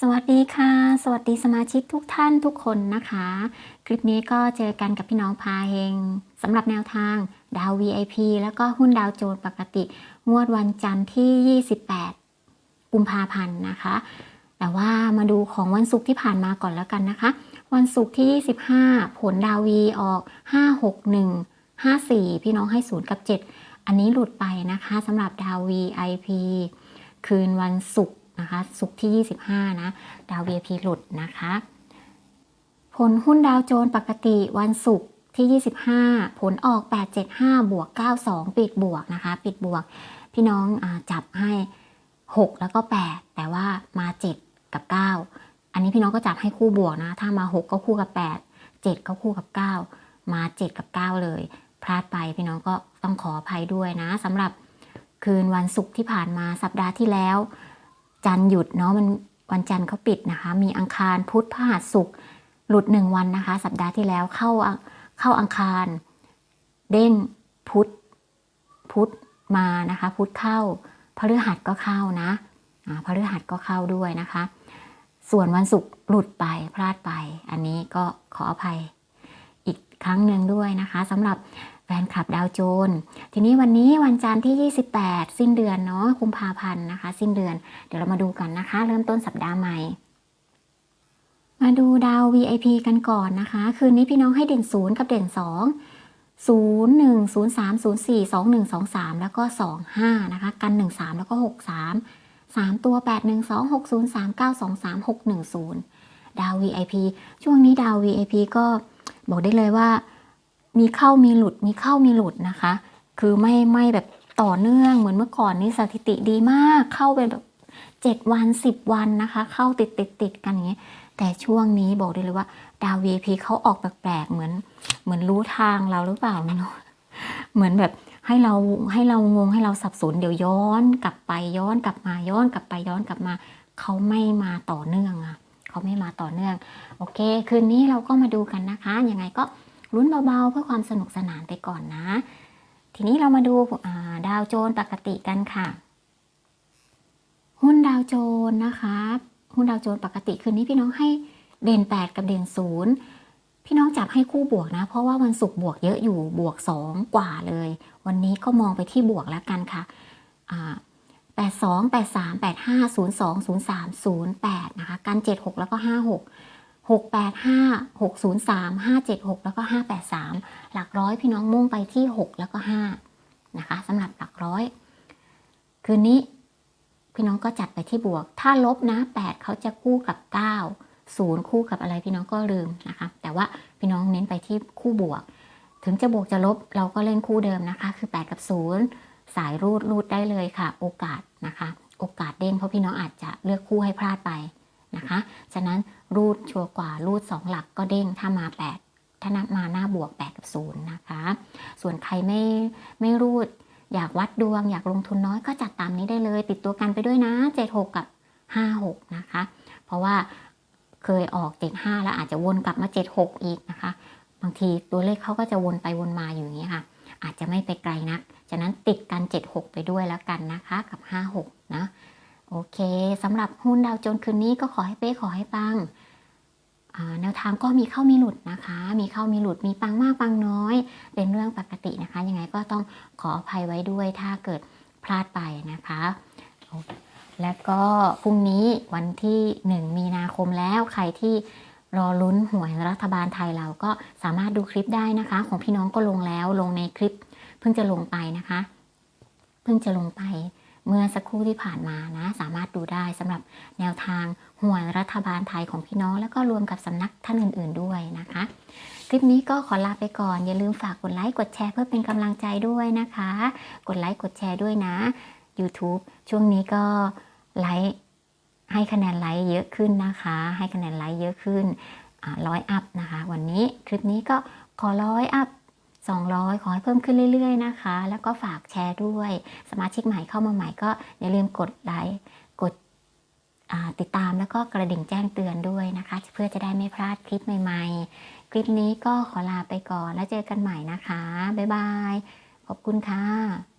สวัสดีค่ะ สวัสดีสมาชิกทุกท่านทุกคนนะคะ คลิปนี้ก็เจอกันกับพี่น้องพาเฮงสำหรับแนวทางดาว VIP แล้วก็หุ้นดาวโจนปกติ งวดวันจันทร์ที่ 28 กุมภาพันธ์นะคะ แต่ว่ามาดูของวันศุกร์ที่ผ่านมาก่อนแล้วกันนะคะ วันศุกร์ที่ 25 ผลดาววีออก 561 54 พี่น้องให้ 0 กับ 7 อันนี้หลุดไปนะคะสำหรับดาว VIP คืนวันศุกร์ นะคะศุกที่ 25 นะ ดาว VIP หลุดนะคะ ผลหุ้นดาวโจนปกติวันศุกร์ที่ 25 ผลออก 875 บวก 92 ปิดบวกนะคะ ปิดบวก พี่น้องอจับให้ 6 แล้วก็ 8 แต่ว่ามา 7 กับ 9 อันนี้พี่น้องก็จับให้คู่บวกนะ ถ้ามา 6 ก็คู่กับ 8 7 ก็คู่กับ 9 มา 7 กับ 9 เลย พลาดไปพี่น้องก็ต้องขออภัยด้วยนะสำหรับคืนวันศุกร์ที่ผ่านมาสัปดาห์ที่แล้ว จันทร์หยุดเนาะมันวันจันทร์เขาปิดนะคะ มีอังคารพุธพฤหัสศุกร์หลุดหนึ่งวันนะคะ สัปดาห์ที่แล้วเข้าเข้าอังคาร เด้งพุธพุธมานะคะ พุธเข้าพฤหัสก็เข้านะพฤหัสก็เข้าด้วยนะคะ ส่วนวันศุกร์หลุดไปพลาดไป อันนี้ก็ขออภัยอีกครั้งหนึ่งด้วยนะคะสำหรับ แฟนคลับดาวโจนทีนี้วันนี้วันจันทร์ที่ 28 สิ้นเดือนเนาะกุมภาพันธ์นะคะ สิ้นเดือนเดี๋ยวเรามาดูกันนะคะ เริ่มต้นสัปดาห์ใหม่ มาดูดาว VIP กันก่อนนะคะ คืนนี้พี่น้องให้เด่น0กับเด่น 2 0 1 0 3 0 4 2 1 2 3 แล้วก็ 2 5 นะคะ กัน 1 3 แล้วก็ 6 3 3 ตัว 8 1 2 6 0 3 9 2 3 6 1 0 ดาว VIP ช่วงนี้ดาว VIP ก็บอกได้เลยว่า มีเข้ามีหลุดมีเข้ามีหลุดนะคะ คือไม่ไม่แบบต่อเนื่องเหมือนเมื่อก่อนนี่สถิติดีมากเข้าเป็นแบบเจ็ดวันสิบวันนะคะ เข้าติดติดติดกันอย่างเงี้ยแต่ช่วงนี้บอกได้เลยว่า ดาว VIP เขาออกแปลกๆเหมือน เหมือนรู้ทางเราหรือเปล่าไม่รู้เหมือนแบบให้เราให้เรางงให้เราสับสนเดี๋ยวย้อนกลับไปย้อนกลับมาย้อนกลับไปย้อนกลับมาเขาไม่มาต่อเนื่องอะเขาไม่มาต่อเนื่อง โอเค คืนนี้เราก็มาดูกันนะคะยังไงก็ ลุ้นเบาๆ เพื่อความสนุกสนานไปก่อนนะ ทีนี้เรามาดูดาวโจนปกติกันค่ะ หุ้นดาวโจนนะคะหุ้นดาวโจนปกติคืนนี้พี่น้องให้เด่น 8 กับเด่นศูนย์พี่น้องจับให้คู่บวกนะ เพราะว่าวันศุกร์บวกเยอะอยู่บวก 2 กว่าเลย วันนี้ก็มองไปที่บวกแล้วกันค่ะแปดสองแปดสามแปดห้าศูนย์สองศูนย์สามศูนย์แปดนะคะ กันเจ็ดหกแล้วก็ห้าหก หกแปดห้าหกศูนย์สามห้าเจ็ดหกแล้วก็ห้าแปดสามหลักร้อยพี่น้องมุ่งไปที่หกแล้วก็ห้านะคะสำหรับหลักร้อย คืนนี้พี่น้องก็จัดไปที่บวก ถ้าลบนะแปดเขาจะคู่กับเก้าศูนย์คู่กับอะไรพี่น้องก็ลืมนะคะ แต่ว่าพี่น้องเน้นไปที่คู่บวก ถึงจะบวกจะลบเราก็เล่นคู่เดิมนะคะ คือ 8 กับ 0 สายรูดรูดได้เลยค่ะ โอกาสนะคะ โอกาสเด้งเพราะพี่น้องอาจจะเลือกคู่ให้พลาดไป นะคะฉะนั้นรูดชัวร์กว่ารูด 2 หลักก็เด้งถ้ามา 8 ถ้านับมาหน้าบวก 8 กับ 0 นะคะ ส่วนใครไม่ไม่รูดอยากวัดดวงอยากลงทุนน้อยก็จัดตามนี้ได้เลย ติดตัวกันไปด้วยนะ 76 กับ 56 นะคะ เพราะว่าเคยออก75แล้วอาจจะวนกลับมา 76 อีกนะคะ บางทีตัวเลขเขาก็จะวนไปวนมาอยู่อย่างนี้ค่ะ อาจจะไม่ไปไกลนัก ฉะนั้นติดกัน 76 ไปด้วยแล้วกันนะคะกับ 56 นะ โอเคสำหรับหุ้นดาวโจนคืนนี้ก็ขอให้เป๊ขอให้ปังแนวทางก็มีเข้ามีหลุดนะคะ มีเข้ามีหลุดมีปังมากปังน้อย เป็นเรื่องปกตินะคะ ยังไงก็ต้องขออภัยไว้ด้วยถ้าเกิดพลาดไปนะคะ แล้วก็พรุ่งนี้วันที่ 1 มีนาคมแล้วใครที่รอลุ้นหวยรัฐบาลไทยเราก็สามารถดูคลิปได้นะคะ ของพี่น้องก็ลงแล้วลงในคลิป เพิ่งจะลงไปนะคะ เพิ่งจะลงไป เมื่อสักครู่ที่ผ่านมานะ สามารถดูได้สำหรับแนวทางหวยรัฐบาลไทยของพี่น้อง แล้วก็รวมกับสำนักท่านอื่น ๆด้วยนะคะ คลิปนี้ก็ขอลาไปก่อน อย่าลืมฝากกดไลค์กดแชร์เพื่อเป็นกำลังใจด้วยนะคะ กดไลค์กดแชร์ด้วยนะ YouTube ช่วงนี้ก็ไลค์ให้คะแนนไลค์เยอะขึ้นนะคะ ให้คะแนนไลค์เยอะขึ้นร้อยอัพนะคะ วันนี้คลิปนี้ก็ขอร้อยอัพ 200 ขอให้เพิ่มขึ้นเรื่อยๆนะคะ แล้วก็ฝากแชร์ด้วย สมาชิกใหม่เข้ามาใหม่ก็อย่าลืมกดไลค์กดติดตามแล้วก็กระดิ่งแจ้งเตือนด้วยนะคะ เพื่อจะได้ไม่พลาดคลิปใหม่ๆ คลิปนี้ก็ขอลาไปก่อนแล้วเจอกันใหม่นะคะ บ๊ายบาย ขอบคุณค่ะ